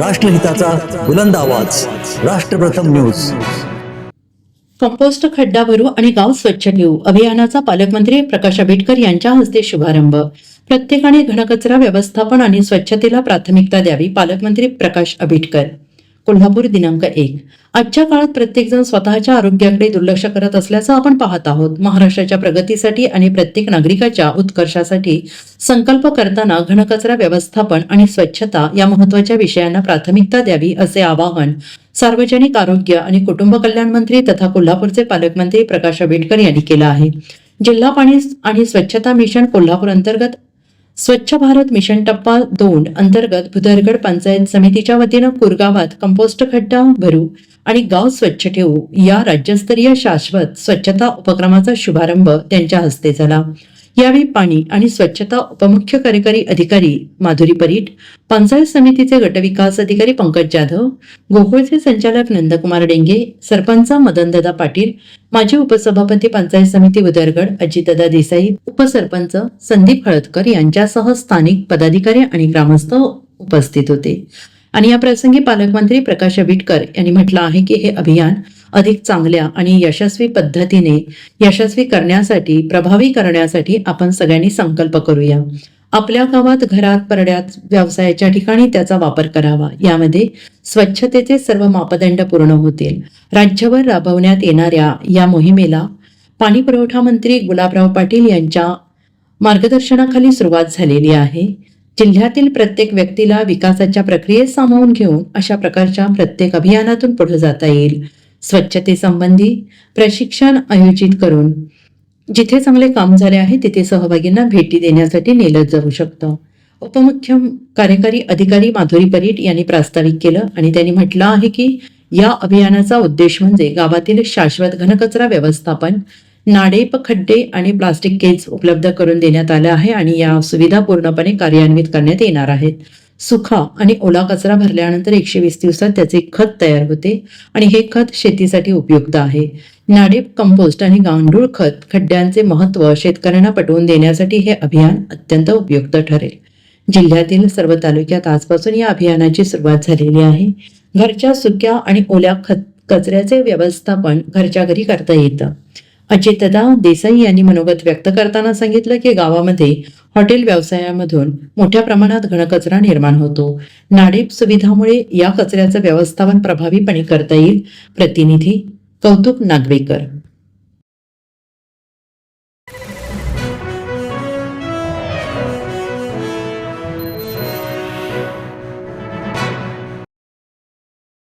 राष्ट्रहिताचा बुलंद आवाज. राष्ट्रप्रथम news. Compost खड्डा भरू आणि गाव स्वच्छ ठेवू अभियानाचा पालकमंत्री प्रकाश आंबेडकर यांच्या हस्ते शुभारंभ. प्रत्येकाने घनकचरा व्यवस्थापन आणि स्वच्छतेला प्राथमिकता द्यावी पालकमंत्री प्रकाश आंबेडकर. कोल्हापूर दिनांक एक. आजच्या काळात प्रत्येकजण स्वतःच्या आरोग्याकडे दुर्लक्ष करत असल्याचं आपण पाहत आहोत. महाराष्ट्राच्या प्रगतीसाठी आणि प्रत्येक नागरिकाच्या उत्कर्षासाठी संकल्प करताना घनकचरा व्यवस्थापन आणि स्वच्छता या महत्त्वाच्या विषयांना प्राथमिकता द्यावी असे आवाहन सार्वजनिक आरोग्य आणि कुटुंब कल्याण मंत्री तथा कोल्हापूरचे पालकमंत्री प्रकाश आंबेडकर यांनी केलं आहे. जिल्हा पाणी आणि स्वच्छता मिशन कोल्हापूर अंतर्गत स्वच्छ भारत मिशन टप्पा दोन अंतर्गत भुदरगड पंचायत समितीच्या वतीनं कुरगावात कंपोस्ट खड्डा भरू आणि गाव स्वच्छ ठेवू. या राज्यस्तरीय शाश्वत स्वच्छता उपक्रमाचा शुभारंभ त्यांच्या हस्ते झाला. यावेळी पाणी आणि स्वच्छता उपमुख्य कार्यकारी अधिकारी माधुरी परीट पंचायत समितीचे गटविकास अधिकारी पंकज जाधव गोकुळचे संचालक नंदकुमार डेंगे सरपंच मदनदादा पाटील माजी उपसभापती पंचायत समिती उदरगड अजितदादा देसाई उपसरपंच संदीप हळदकर यांच्यासह स्थानिक पदाधिकारी आणि ग्रामस्थ उपस्थित होते. आणि या प्रसंगी पालकमंत्री प्रकाश आंबेडकर यांनी म्हटलं आहे की हे अभियान अधिक चांगल्या आणि यशस्वी पद्धतीने यशस्वी करण्यासाठी प्रभावी करण्यासाठी आपण सगळ्यांनी संकल्प करूया. आपल्या गावात घरात परड्यात व्यवसायाच्या ठिकाणी त्याचा वापर करावा. यामध्ये स्वच्छतेचे सर्व मापदंड पूर्ण होतील. राज्यभर राबवण्यात येणाऱ्या या मोहिमेला पाणी पुरवठा मंत्री गुलाबराव पाटील यांच्या मार्गदर्शनाखाली सुरुवात झालेली आहे. जिल्ह्यातील प्रत्येक व्यक्तीला विकासाच्या प्रक्रियेत सामावून घेऊन अशा प्रकारच्या प्रत्येक अभियानातून पुढे जाता येईल. स्वच्छतेसंबंधी प्रशिक्षण आयोजित करून जिथे चांगले काम झाले आहे तिथे सहभागींना भेटी देण्यासाठी नेलं जाऊ शकतं. उपमुख्य कार्यकारी अधिकारी माधुरी परीट यांनी प्रास्ताविक केलं आणि त्यांनी म्हटलं आहे की या अभियानाचा उद्देश म्हणजे गावातील शाश्वत घनकचरा व्यवस्थापन नाडेप खड्डे आणि प्लास्टिक केज उपलब्ध करून देण्यात आल्या आहे आणि या सुविधा पूर्णपणे कार्यान्वित करण्यात येणार आहेत. सुखा आणि ओला कचरा भरल्यानंतर एकशे वीस दिवसात त्याचे खत तयार होते आणि हे खत शेतीसाठी उपयुक्त आहे. नाडेप कंपोस्ट आणि गांडूळ खत खड्ड्यांचे महत्त्व शेतकऱ्यांना पटवून देण्यासाठी हे अभियान अत्यंत उपयुक्त ठरेल. जिल्ह्यातील सर्व तालुक्यात आजपासून या अभियानाची सुरुवात झालेली आहे. घरच्या सुक्या आणि ओल्या खत कचऱ्याचे व्यवस्थापन घरच्या घरी करता येतं. अजितदा देसाई यांनी मनोगत व्यक्त करताना सांगितलं की गावामध्ये हॉटेल व्यवसायामधून मोठ्या प्रमाणात घनकचरा निर्माण होतो. नाडेप सुविधामुळे या कचऱ्याचं व्यवस्थापन प्रभावीपणे करता येईल प्रतिनिधी कौतुक नागवेकर.